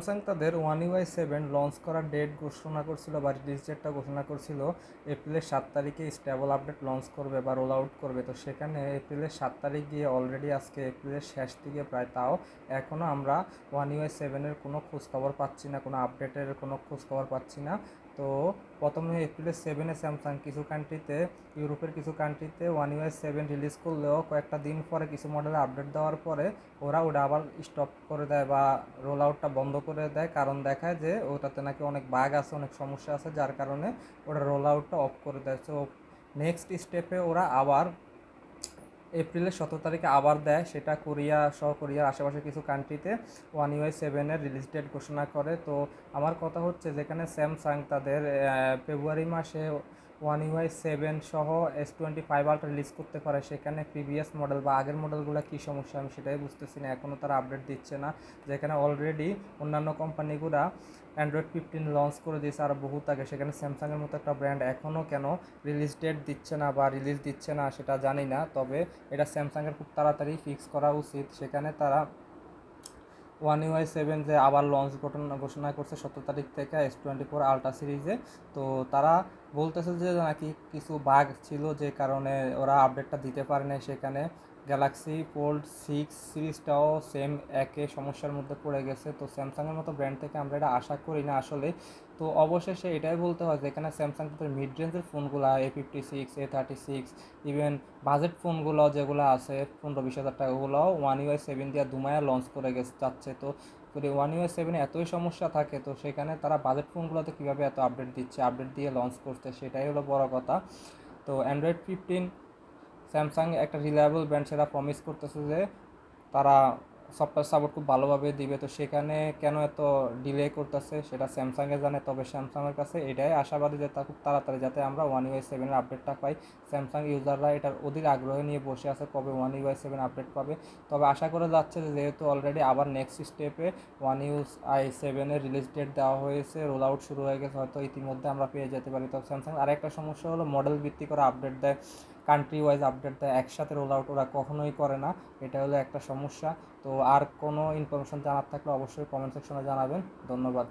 Samsung তাদের one UI seven launch করার date ঘোষণা করছিল বা রিলিজ ডেটটা ঘোষণা করছিল। এপ্রিলের সাত তারিখে স্টেবল আপডেট লঞ্চ করবে বা রোল আউট করবে। তো সেখানে এপ্রিলের সাত তারিখ গিয়ে অলরেডি আজকে এপ্রিলের শেষ দিকে প্রায় তাও এখনও আমরা ওয়ান ইউআই সেভেনের কোনো খোঁজখবর পাচ্ছি না, কোনো আপডেটের কোনো খোঁজখবর পাচ্ছি না। তো প্রথমে এপ্রিলের সেভেনে স্যামসাং কিছু কান্ট্রিতে ইউরোপের কিছু কান্ট্রিতে ওয়ান ইউএস সেভেন রিলিজ করলেও কয়েকটা দিন পরে কিছু মডেলে আপডেট দেওয়ার পরে ওরা ওটা আবার স্টপ করে দেয় বা রোল আউটটা বন্ধ করে দেয়। কারণ দেখায় যে ওটাতে নাকি অনেক বাগ আছে, অনেক সমস্যা আছে, যার কারণে ওটা রোল আউটটা অফ করে দেয়। তো নেক্সট স্টেপে ওরা আবার এপ্রিলের সতেরো তারিখে আবার দেয়। সেটা কোরিয়া সহ কোরিয়ার আশেপাশে কিছু কান্ট্রিতে ওয়ান ইউআই সেভেনের রিলিজ ডেট ঘোষণা করে। তো আমার কথা হচ্ছে যেখানে স্যামসাং তাদের ফেব্রুয়ারি মাসে ওয়ান ইউআই সেভেন সহ S twenty five ultra release করতে পারে, সেখানে প্রিভিয়াস মডেল বা আগের মডেলগুলো কী সমস্যা আমি সেটাই বুঝতেছি না এখনও তারা আপডেট দিচ্ছে না। যেখানে অলরেডি অন্যান্য কোম্পানিগুলা অ্যান্ড্রয়েড ফিফটিন লঞ্চ করে দিয়েছে আর বহুত আগে, সেখানে স্যামসাংয়ের মতো একটা ব্র্যান্ড এখনও কেন রিলিজ ডেট দিচ্ছে না বা রিলিজ দিচ্ছে না সেটা জানি না, তবে এটা স্যামসাংয়ের খুব তাড়াতাড়ি ফিক্স করা উচিত। সেখানে তারা ওয়ান ইউআই সেভেন যে আবার লঞ্চ ঘটনা ঘোষণা করছে সতেরো তারিখ থেকে এস টোয়েন্টি ফোর আলট্রা সিরিজে তো তারা বলতেছে যে নাকি কিছু বাঘ ছিল যে কারণে ওরা আপডেটটা দিতে পারে নাই সেখানে। গ্যালাক্সি ফোল্ড সিক্স সিরিজটাও সেম একে সমস্যার মধ্যে পড়ে গেছে। তো স্যামসাংয়ের মতো ব্র্যান্ড থেকে আমরা এটা আশা করি না আসলে। তো অবশেষে এটাই বলতে হয় যেখানে স্যামসাং তাদের মিড রেঞ্জের ফোনগুলো A fifty six A thirty six even budget ফোনগুলো যেগুলো আছে, পনেরো বিশ হাজার টাকা, ওগুলোও ওয়ান ইউআই সেভেন দিয়ে দুমায়া লঞ্চ করে গেছে যাচ্ছে। তো যদি ওয়ান ইউএস সেভেনে এতই সমস্যা থাকে, তো সেখানে তারা বাজেট ফোনগুলোতে কীভাবে এত আপডেট দিচ্ছে আপডেট দিয়ে লঞ্চ করছে, সেটাই হলো বড় কথা। তো অ্যান্ড্রয়েড ফিফটিন স্যামসাং একটা রিলায়েবল ব্র্যান্ড সেটা প্রমিস করতেছে যে তারা সফটওয়্যার সাপোর্ট খুব ভালোভাবে দিবে। তো সেখানে কেন এত ডিলে করতেছে সেটা স্যামসাংয়ে জানে, তবে স্যামসাংয়ের কাছে এটাই আশাবাদী যে তা খুব তাড়াতাড়ি যাতে আমরা ওয়ান ইউআই সেভেনের আপডেটটা পাই। স্যামসাং ইউজাররা এটার অধীর আগ্রহ নিয়ে বসে আছে কবে ওয়ান ইউআই সেভেন আপডেট পাবে। তবে আশা করে যাচ্ছে যে যেহেতু অলরেডি আবার নেক্সট স্টেপে ওয়ান ইউজ আই সেভেনের রিলিজ ডেট দেওয়া হয়েছে রোল আউট শুরু হয়ে গেছে, হয়তো ইতিমধ্যে আমরা পেয়ে যেতে পারি। তবে স্যামসাং আরেকটা সমস্যা হলো মডেল ভিত্তি করে আপডেট দেয়। কান্ট্রি ওয়াইজ আপডেট দেয় একসাথে রোল আউট ওরা কখনোই করে না। এটা হলো একটা সমস্যা। তো আর কোনো ইনফরমেশন জানার থাকলে অবশ্যই কমেন্ট সেকশনে জানাবেন। ধন্যবাদ।